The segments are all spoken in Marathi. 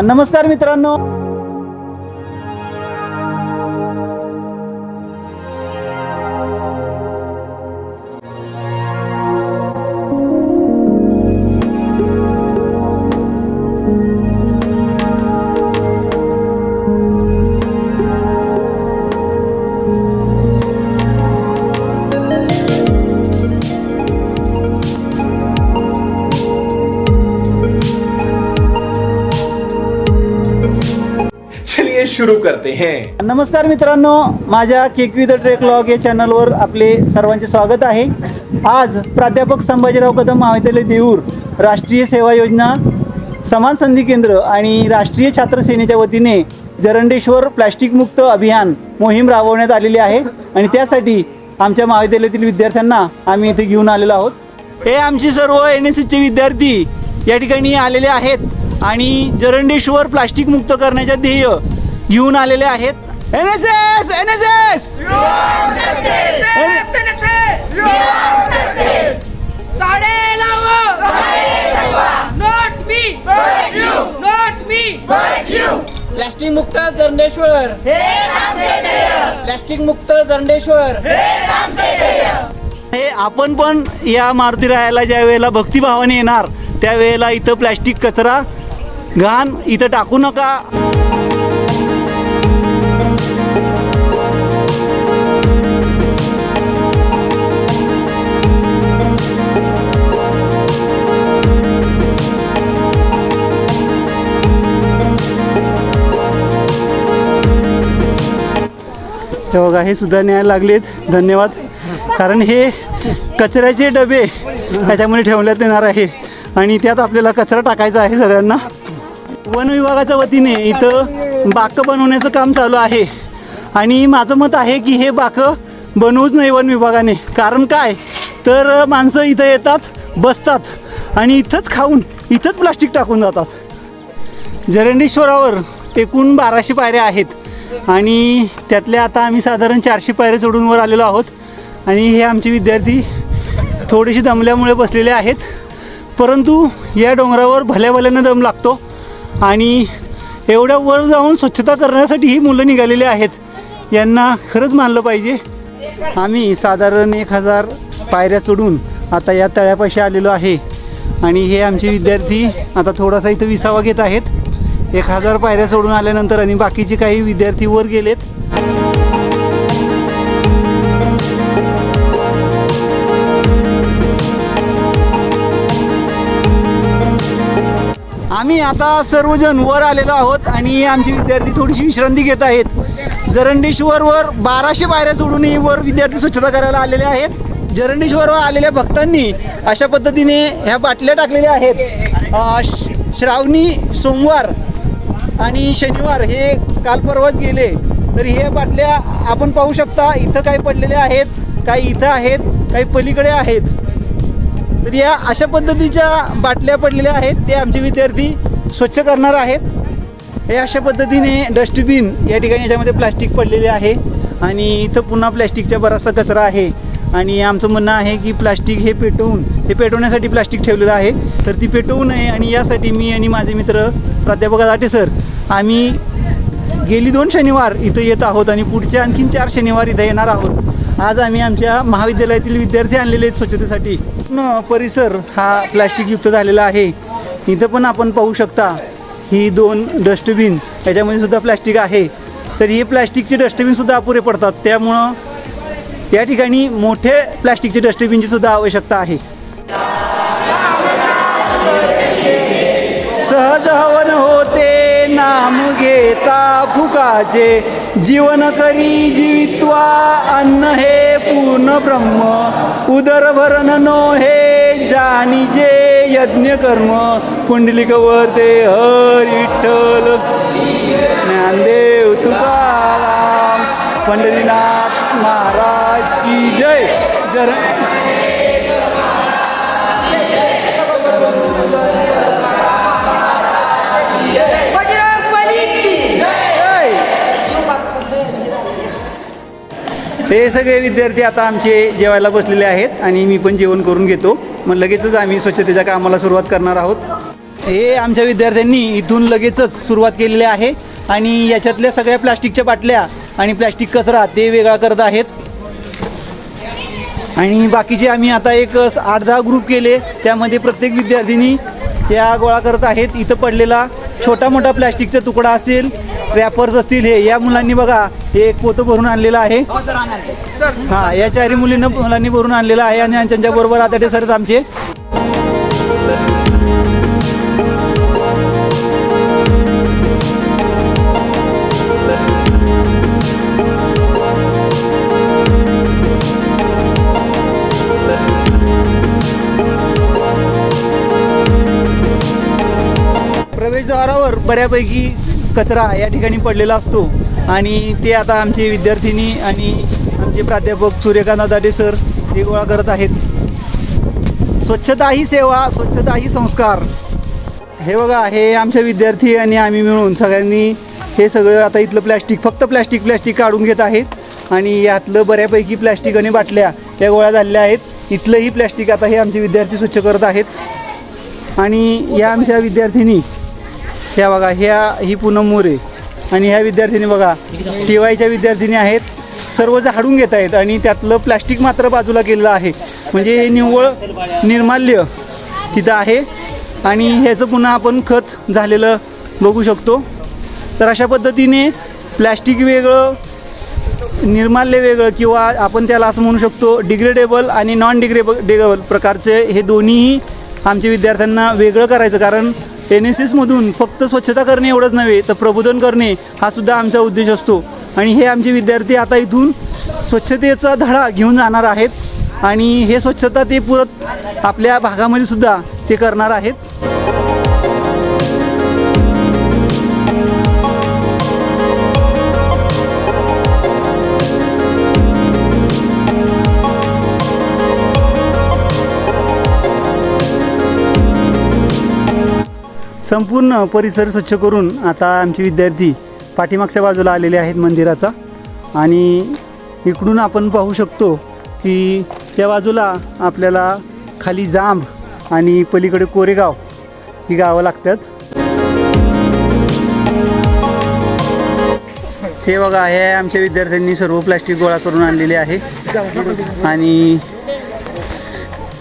नमस्कार मित्रांनो. करते हैं. नमस्कार मित्रांनो माझ्या केक विथ ट्रेक लॉग या चॅनलवर आपले सर्वांचे स्वागत आहे. आज प्राध्यापक संभाजीराव कदम महाविद्यालय देऊर राष्ट्रीय सेवा योजना समान संधी केंद्र आणि राष्ट्रीय छात्र सेनेच्या वतीने जरंडेश्वर प्लॅस्टिकमुक्त अभियान मोहीम राबवण्यात आलेली आहे आणि त्यासाठी आमच्या महाविद्यालयातील विद्यार्थ्यांना आम्ही इथे घेऊन आलेलो आहोत. हे आमचे सर्व एन एस एसचे विद्यार्थी या ठिकाणी आलेले आहेत आणि जरंडेश्वर प्लास्टिक मुक्त करण्याच्या ध्येय घेऊन आलेले आहेत. N S S N S S झाडे लावा not me not me plastic मुक्त दंडेश्वर प्लास्टिक मुक्त दंडेश्वर हे आपण पण या मारुती रायाला ज्या वेळेला भक्तिभावाने येणार त्यावेळेला इथं प्लॅस्टिक कचरा घाण इथं टाकू नका. हे बघा हे सुद्धा न्यायला लागलेत. धन्यवाद. कारण हे कचऱ्याचे डबे त्याच्यामध्ये ठेवण्यात येणार आहे. आणि त्यात आपल्याला कचरा टाकायचा आहे सगळ्यांना. वन विभागाच्या वतीने इथं बाकं बनवण्याचं काम चालू आहे. आणि माझं मत आहे की हे बाकं बनवूच नाही वन विभागाने. कारण काय? तर माणसं इथं येतात बसतात आणि इथंच खाऊन इथंच प्लास्टिक टाकून जातात. जरंडेश्वरावर एकूण बाराशे पायऱ्या आहेत. आणि त्यातल्या आता आम्ही साधारण चारशे पायऱ्या चढून वर आलेलो आहोत. आणि हे आमचे विद्यार्थी थोडेसे दमल्यामुळे बसलेले आहेत. परंतु या डोंगरावर भल्या भल्यानं दम लागतो. आणि एवढ्या वर जाऊन स्वच्छता करण्यासाठी ही मुलं निघालेली आहेत. यांना खरंच मानलं पाहिजे. आम्ही साधारण एक हजार पायऱ्या चढून आता या तळ्यापाशी आलेलो आहे. आणि हे आमचे विद्यार्थी आता थोडासा इथं विसावा घेत आहेत. एक हजार पायऱ्या सोडून आल्यानंतर आणि बाकीचे काही विद्यार्थी वर गेलेत. आम्ही आता सर्वजण वर आलेलो आहोत आणि आमचे विद्यार्थी थोडीशी विश्रांती घेत आहेत. जरंडेश्वरवर बाराशे पायऱ्या सोडूनही वर विद्यार्थी स्वच्छता करायला आलेले आहेत. जरंडेश्वरवर आलेल्या भक्तांनी अशा पद्धतीने ह्या बाटल्या टाकलेल्या आहेत. श- श्रावणी सोमवार आणि शनिवार हे काल परवाच गेले तर हे बाटल्या आपण पाहू शकता. इथं काही पडलेल्या आहेत काही इथं आहेत काही पलीकडे आहेत. तर या अशा पद्धतीच्या बाटल्या पडलेल्या आहेत. ते आमचे विद्यार्थी स्वच्छ करणार आहेत. हे अशा पद्धतीने डस्टबिन या ठिकाणी याच्यामध्ये प्लास्टिक पडलेले आहे. आणि इथं पुन्हा प्लॅस्टिकचा बराचसा कचरा आहे. आणि आमचं म्हणणं आहे की प्लास्टिक हे पेटवून हे पेटवण्यासाठी प्लास्टिक ठेवलेलं आहे. तर ती पेटवू नये आणि यासाठी मी आणि माझे मित्र प्राध्यापक दाटे सर आम्ही गेली दोन शनिवार इथं येत आहोत आणि पुढच्या आणखीन चार शनिवार इथं येणार आहोत. आज आम्ही आमच्या महाविद्यालयातील विद्यार्थी आणलेले आहेत स्वच्छतेसाठी. परिसर हा प्लॅस्टिकयुक्त झालेला आहे. इथं पण आपण पाहू शकता ही दोन डस्टबिन याच्यामध्ये सुद्धा प्लॅस्टिक आहे. तर हे प्लॅस्टिकचे डस्टबिनसुद्धा अपुरे पडतात. त्यामुळं या ठिकाणी मोठे प्लॅस्टिकचे डस्टबिनची सुद्धा आवश्यकता आहे. सहज हवन होते. नाम घेता फुकाचे. जीवन करी जीवित्वा अन्न हे पूर्ण ब्रह्म. उदर भरण नो हे जाणीजे यज्ञ कर्म. पुंडलिक ते हर विठ्ठल. ज्ञानदेव तुकाराम. पंढरीनाथ महाराज की जय. जर हे सगळे विद्यार्थी आता आमचे जेवायला बसलेले आहेत आणि मी पण जेवण करून घेतो. मग लगेचच आम्ही स्वच्छतेच्या कामाला सुरुवात करणार आहोत. हे आमच्या विद्यार्थ्यांनी इथून लगेचच सुरुवात केलेली आहे आणि याच्यातल्या सगळ्या प्लास्टिकच्या बाटल्या आणि प्लॅस्टिक कचरा ते वेगळा करत आहेत. आणि बाकीचे आम्ही आता एक आठ दहा ग्रुप केले. त्यामध्ये प्रत्येक विद्यार्थ्यांनी त्या गोळा करत आहेत. इथं पडलेला छोटा मोठा प्लॅस्टिकचा तुकडा असेल रॅपर्स असतील हे या मुलांनी बघा हे एक पोतं भरून आणलेलं आहे. हा या चारही मुलींना मुलांनी भरून आणलेलं आहे आणि त्यांच्याबरोबर आता ते सरच आमचे. बऱ्यापैकी कचरा या ठिकाणी पडलेला असतो. आणि ते आता आमचे विद्यार्थिनी आणि आमचे प्राध्यापक सूर्यकांत दाटे सर हे गोळा करत आहेत. स्वच्छता ही सेवा स्वच्छता ही संस्कार. हे बघा हे आमचे विद्यार्थी आणि आम्ही मिळून सगळ्यांनी हे सगळं आता इथलं प्लॅस्टिक फक्त प्लॅस्टिक प्लॅस्टिक काढून घेत आहेत. आणि यातलं बऱ्यापैकी प्लॅस्टिक आणि बाटल्या या गोळ्या झालेल्या आहेत. इथलंही प्लॅस्टिक आता हे आमचे विद्यार्थी स्वच्छ करत आहेत. आणि या आमच्या विद्यार्थिनी ह्या बघा ह्या ही पूनम मोरे आणि ह्या विद्यार्थिनी बघा टीवायच्या विद्यार्थिनी आहेत. सर्व झाडून घेत आहेत आणि त्यातलं प्लॅस्टिक मात्र बाजूला केलेलं आहे. म्हणजे हे निव्वळ निर्माल्य तिथं आहे. आणि ह्याचं पुन्हा आपण खत झालेलं बघू शकतो. तर अशा पद्धतीने प्लॅस्टिक वेगळं निर्माल्य वेगळं किंवा आपण त्याला असं म्हणू शकतो डिग्रेडेबल आणि नॉन डिग्रेबल डिग्रेबल प्रकारचे हे दोन्हीही आमच्या विद्यार्थ्यांना वेगळं करायचं. कारण एन एस एसमधून फक्त स्वच्छता करणे एवढंच नव्हे तर प्रबोधन करणे हा सुद्धा आमचा उद्देश असतो. आणि हे आमचे विद्यार्थी आता इथून स्वच्छतेचा धडा घेऊन जाणार आहेत. आणि हे स्वच्छता ते पुरत आपल्या भागामध्ये सुद्धा ते करणार आहेत. संपूर्ण परिसर स्वच्छ करून आता आमचे विद्यार्थी पाठीमागच्या बाजूला आलेले आहेत मंदिराचा. आणि इकडून आपण पाहू शकतो की त्या बाजूला आपल्याला खाली जांब आणि पलीकडे कोरेगाव ही गावं लागतात. हे बघा हे आमच्या विद्यार्थ्यांनी सर्व प्लॅस्टिक गोळा करून आणलेले आहे. आणि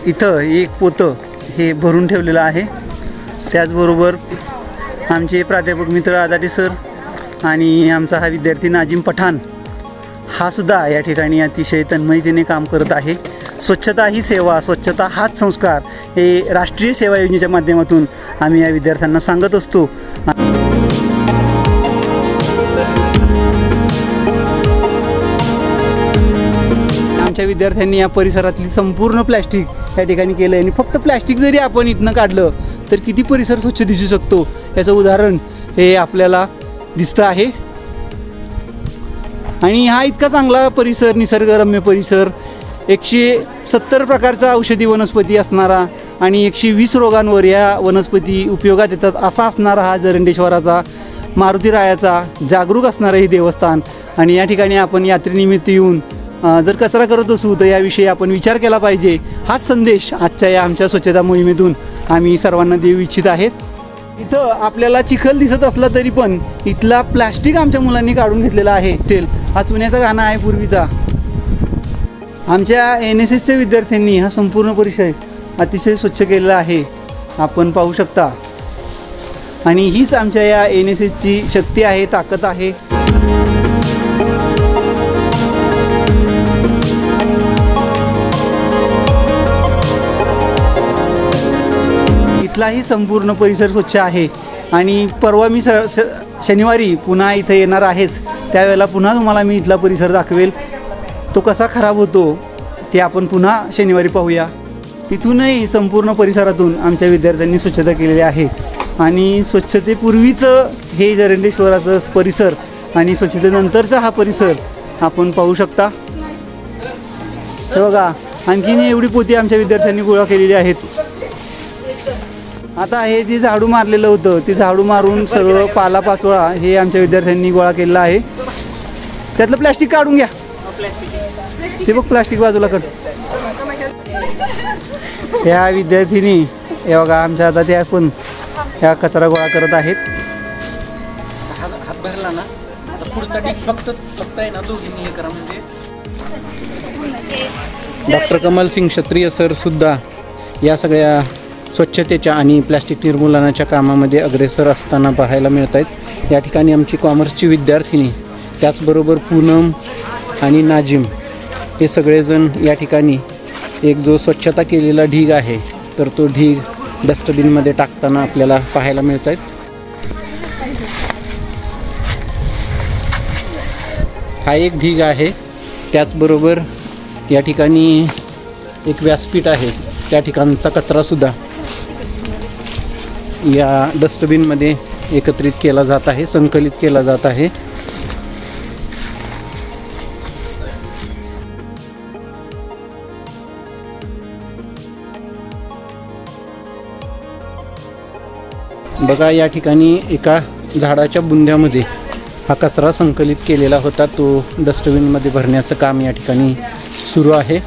इथं एक पोतं हे भरून ठेवलेलं आहे. त्याचबरोबर आमचे प्राध्यापक मित्र आदाटे सर आणि आमचा हा विद्यार्थी नाजिम पठाण हा सुद्धा या ठिकाणी अतिशय तन्मयतेने काम करत आहे. स्वच्छता ही सेवा स्वच्छता हाच संस्कार हे राष्ट्रीय सेवा योजनेच्या माध्यमातून आम्ही या विद्यार्थ्यांना सांगत असतो. आमच्या विद्यार्थ्यांनी या परिसरातली संपूर्ण प्लॅस्टिक या ठिकाणी केलं आणि फक्त प्लॅस्टिक जरी आपण इथनं काढलं तर किती परिसर स्वच्छ दिसू शकतो? याचं उदाहरण हे आपल्याला दिसतं आहे. आणि हा इतका चांगला परिसर निसर्गरम्य परिसर एकशे सत्तर प्रकारचा औषधी वनस्पती असणारा आणि एकशे वीस रोगांवर या वनस्पती उपयोगात येतात असा असणारा हा जरंडेश्वराचा मारुती रायाचा जागरूक असणारं हे देवस्थान. आणि या ठिकाणी आपण यात्रेनिमित्त येऊन जर कचरा करत असू तर याविषयी आपण विचार केला पाहिजे. हाच संदेश आजच्या या आमच्या स्वच्छता मोहिमेतून आम्ही सर्वांना देऊ इच्छित आहेत. इथं आपल्याला चिखल दिसत असला तरी पण इथला प्लॅस्टिक आमच्या मुलांनी काढून घेतलेला आहे. तेल. हा चुन्याचा गाणं आहे पूर्वीचा. आमच्या एन एस एसच्या विद्यार्थ्यांनी हा संपूर्ण परिसर अतिशय स्वच्छ केलेला आहे. आपण पाहू शकता. आणि हीच आमच्या या एन एस एसची शक्ती आहे ताकद आहे. इथलाही संपूर्ण परिसर स्वच्छ आहे. आणि परवा मी स शनिवारी पुन्हा इथं येणार आहेच. त्यावेळेला पुन्हा तुम्हाला मी इथला परिसर दाखवेल. तो कसा खराब होतो ते आपण पुन्हा शनिवारी पाहूया. इथूनही संपूर्ण परिसरातून आमच्या विद्यार्थ्यांनी स्वच्छता केलेली आहे. आणि स्वच्छतेपूर्वीचं हे जरंडेश्वराचं परिसर आणि स्वच्छतेनंतरचा हा परिसर आपण पाहू शकता. हे बघा आणखीन एवढी पोती आमच्या विद्यार्थ्यांनी गोळा केलेली आहेत. आता हे जी झाडू मारलेलं होतं ते झाडू मारून सगळं पाला पाचोळा हे आमच्या विद्यार्थ्यांनी गोळा केलेला आहे. त्यातलं प्लॅस्टिक काढून घ्या. ते बघ प्लास्टिक बाजूला कट. ह्या विद्यार्थिनी हे बघा आमच्या आता त्या पण ह्या कचरा गोळा करत आहेत. हात भरला ना फक्त फक्त आहे ना दोघींनी हे करा म्हणजे डॉक्टर कमल सिंग क्षत्रिय सर सुद्धा या सगळ्या स्वच्छतेच्या आणि प्लॅस्टिक निर्मूलनाच्या कामामध्ये अग्रेसर असताना पाहायला मिळत आहेत या ठिकाणी आमची कॉमर्सची विद्यार्थिनी त्याचबरोबर पूनम आणि नाजिम हे सगळेजण या ठिकाणी. एक जो स्वच्छता केलेला ढीग आहे तर तो ढीग डस्टबिनमध्ये टाकताना आपल्याला पाहायला मिळत आहेत हा एक ढीग आहे. त्याचबरोबर या ठिकाणी एक व्यासपीठ आहे. त्या ठिकाणचा कचरासुद्धा या डस्टबिनमध्ये एकत्रित केला जात आहे संकलित केला जात आहे. बघा या ठिकाणी एका झाडाच्या बुंद्यामध्ये हा कचरा संकलित केलेला होता. तो डस्टबिनमध्ये भरण्याचं काम या ठिकाणी सुरू आहे.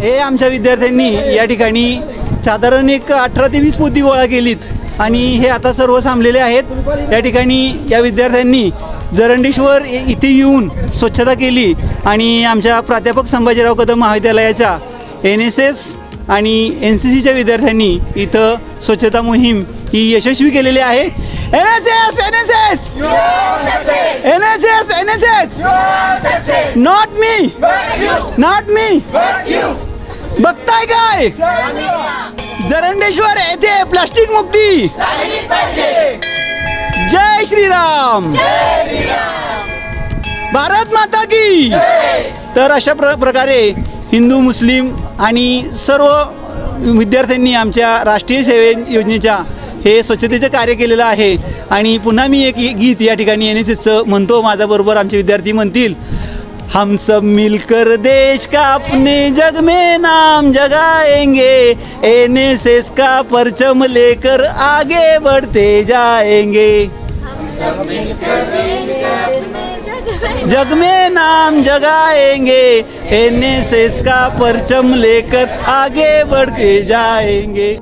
हे आमच्या विद्यार्थ्यांनी या ठिकाणी साधारण एक अठरा ते वीस पोती गोळा केलीत. आणि हे आता सर्व थांबलेले आहेत. या ठिकाणी या विद्यार्थ्यांनी जरंडेश्वर इथे येऊन स्वच्छता केली आणि आमच्या प्राध्यापक संभाजीराव कदम महाविद्यालयाच्या एन एस एस आणि एन सी सीच्या विद्यार्थ्यांनी इथं स्वच्छता मोहीम ही यशस्वी केलेली आहे. N S S N S S! N S S N S S! Not me not me बघताय काय? जरंडेश्वर येथे प्लास्टिक मुक्ती. जय श्रीराम. भारत माता की. तर अशा प्र प्रकारे हिंदू मुस्लिम आणि सर्व विद्यार्थ्यांनी आमच्या राष्ट्रीय सेवे योजनेच्या हे स्वच्छतेचं कार्य केलेलं आहे. आणि पुन्हा मी एक गीत या ठिकाणी एन एस एसचं म्हणतो. माझ्याबरोबर आमचे विद्यार्थी म्हणतील हम सब मिलकर देश का अपने जग में नाम जगाएंगे। एन एस एस का परचम लेकर आगे बढ़ते जाएंगे। जग में नाम जगाएंगे। एन एस एस का परचम लेकर आगे बढ़ते जाएंगे।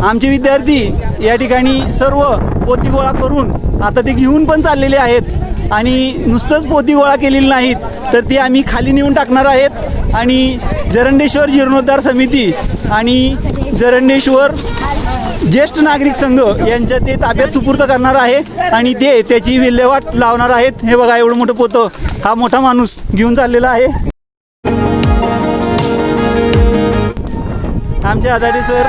आमचे विद्यार्थी या ठिकाणी सर्व पोती गोळा करून आता ते घेऊन पण चाललेले आहेत. आणि नुसतंच पोती गोळा केलेली नाहीत तर ती आम्ही खाली नेऊन टाकणार आहेत. आणि जरंडेश्वर जीर्णोद्धार समिती आणि जरंडेश्वर ज्येष्ठ नागरिक संघ यांच्या ते ताब्यात सुपूर्द करणार आहे आणि ते त्याची विल्हेवाट लावणार आहेत. हे बघा एवढं मोठं पोतं. हा मोठा माणूस घेऊन चाललेला आहे. आमचे आधारे सर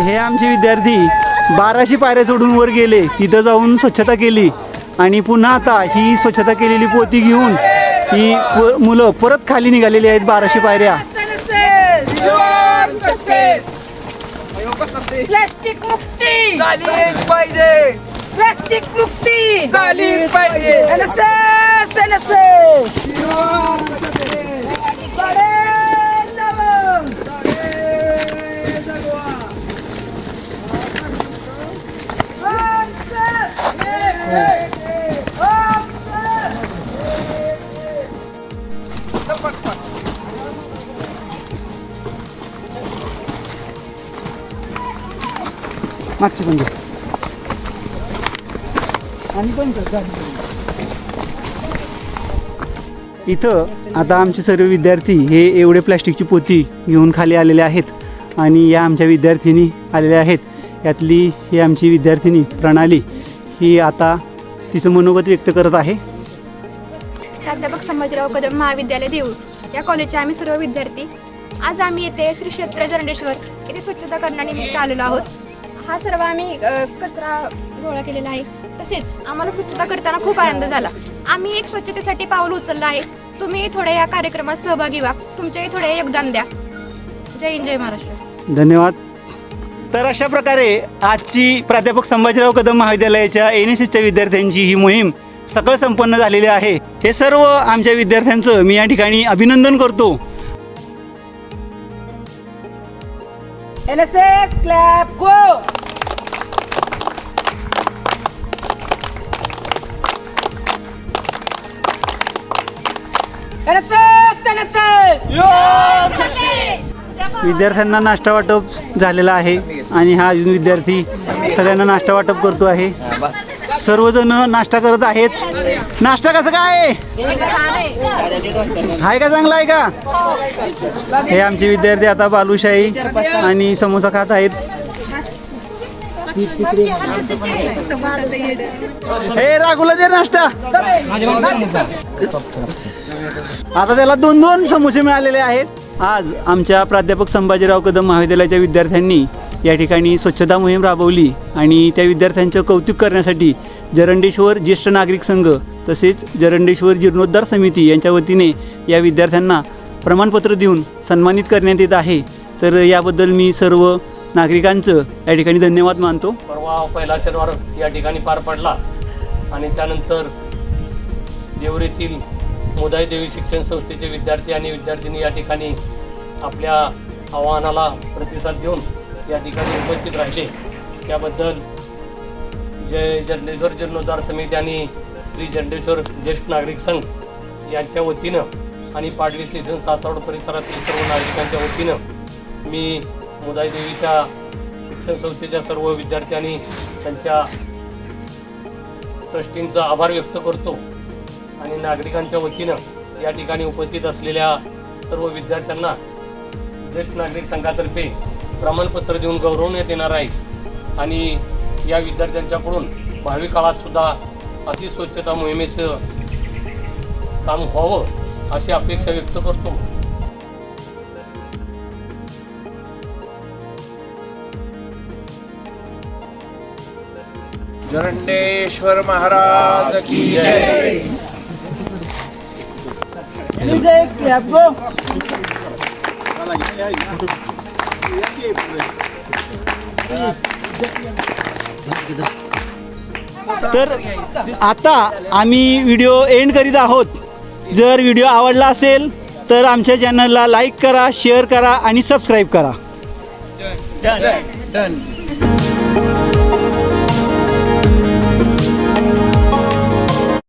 हे आमचे विद्यार्थी बाराशे पायऱ्या चढून वर गेले. तिथं जाऊन स्वच्छता केली. आणि पुन्हा आता ही स्वच्छता केलेली पोती घेऊन ही मुलं परत खाली निघालेली आहेत बाराशे पायऱ्या. प्लास्टिक मुक्ती! पाहिजे. प्लास्टिक मुक्ती! झालीच पाहिजे. मागची पण. आणि पण इथं आता आमचे सर्व विद्यार्थी हे एवढे प्लॅस्टिकची पोती घेऊन खाली आलेले आहेत आणि या आमच्या विद्यार्थिनी आलेल्या आहेत यातली ही आमची विद्यार्थिनी प्रणाली ही आता तिचं मनोगत व्यक्त करत आहे. प्राध्यापक संभाजीराव कदम महाविद्यालय देऊळ. या कॉलेजचे आम्ही सर्व विद्यार्थी आज आम्ही येथे श्री क्षेत्र जरंडेश्वर येथे स्वच्छता करण्यानिमित्त आलेलो आहोत. हा सर्व आम्ही कचरा गोळा केलेला आहे. तसेच आम्हाला स्वच्छता करताना खूप आनंद झाला. आम्ही एक स्वच्छतेसाठी पाऊल उचललं आहे. तुम्ही थोडे या कार्यक्रमात सहभागी व्हा. तुमचेही थोडे योगदान द्या. जय हिंद जय महाराष्ट्र. धन्यवाद. तर अशा प्रकारे आजची प्राध्यापक संभाजीराव कदम महाविद्यालयाच्या एन एस एसच्या विद्यार्थ्यांची ही मोहीम सकळ संपन्न झालेली आहे हे सर्व आमच्या विद्यार्थ्यांचं मी या ठिकाणी अभिनंदन करतो NSS, clap, go. NSS, NSS. विद्यार्थ्यांना नाश्ता वाटप झालेला आहे आणि हा अजून विद्यार्थी सगळ्यांना नाश्ता वाटप करतो आहे. सर्वजण नाश्ता करत आहेत. नाश्ता कसं काय? आहे? आहे का चांगला आहे का? हे आमचे विद्यार्थी आता बालुशाही आणि समोसा खात आहेत. हे राघूला दे नाश्ता आता त्याला दोन दोन समोसे मिळालेले आहेत. आज आमच्या प्राध्यापक संभाजीराव कदम महाविद्यालयाच्या विद्यार्थ्यांनी या ठिकाणी स्वच्छता मोहीम राबवली आणि त्या विद्यार्थ्यांचं कौतुक करण्यासाठी जरंडेश्वर ज्येष्ठ नागरिक संघ तसेच जरंडेश्वर जीर्णोद्धार समिती यांच्या वतीने या विद्यार्थ्यांना प्रमाणपत्र देऊन सन्मानित करण्यात येत आहे. तर याबद्दल मी सर्व नागरिकांचं या ठिकाणी धन्यवाद मानतो. परवा पहिला शनिवार या ठिकाणी पार पडला आणि त्यानंतर देवरेतील मुदाई देवी शिक्षण संस्थेचे विद्यार्थी आणि विद्यार्थिनी या ठिकाणी आपल्या आव्हानाला प्रतिसाद देऊन या ठिकाणी उपस्थित राहिले. त्याबद्दल जय जंडेश्वर जीर्णोद्धार समिती आणि श्री जंडेश्वर ज्येष्ठ नागरिक संघ यांच्या वतीनं आणि पाडवी स्टेशन सातावड परिसरातील सर्व नागरिकांच्या वतीनं मी मुदाई देवीच्या शिक्षण संस्थेच्या सर्व विद्यार्थी आणि त्यांच्या ट्रस्टींचा आभार व्यक्त करतो. आणि नागरिकांच्या वतीनं या ठिकाणी उपस्थित असलेल्या सर्व विद्यार्थ्यांना ज्येष्ठ नागरिक संघातर्फे प्रमाणपत्र देऊन गौरवण्यात येणार आहे. आणि या विद्यार्थ्यांच्याकडून भावी काळात सुद्धा अशी स्वच्छता मोहिमेचं काम व्हावं अशी अपेक्षा व्यक्त करतो. धरंडेश्वर महाराज की जय. तर आता आम्ही व्हिडिओ एंड करीत आहोत. जर व्हिडिओ आवडला असेल तर आमच्या चॅनलला लाईक करा शेअर करा आणि सबस्क्राईब करा. डन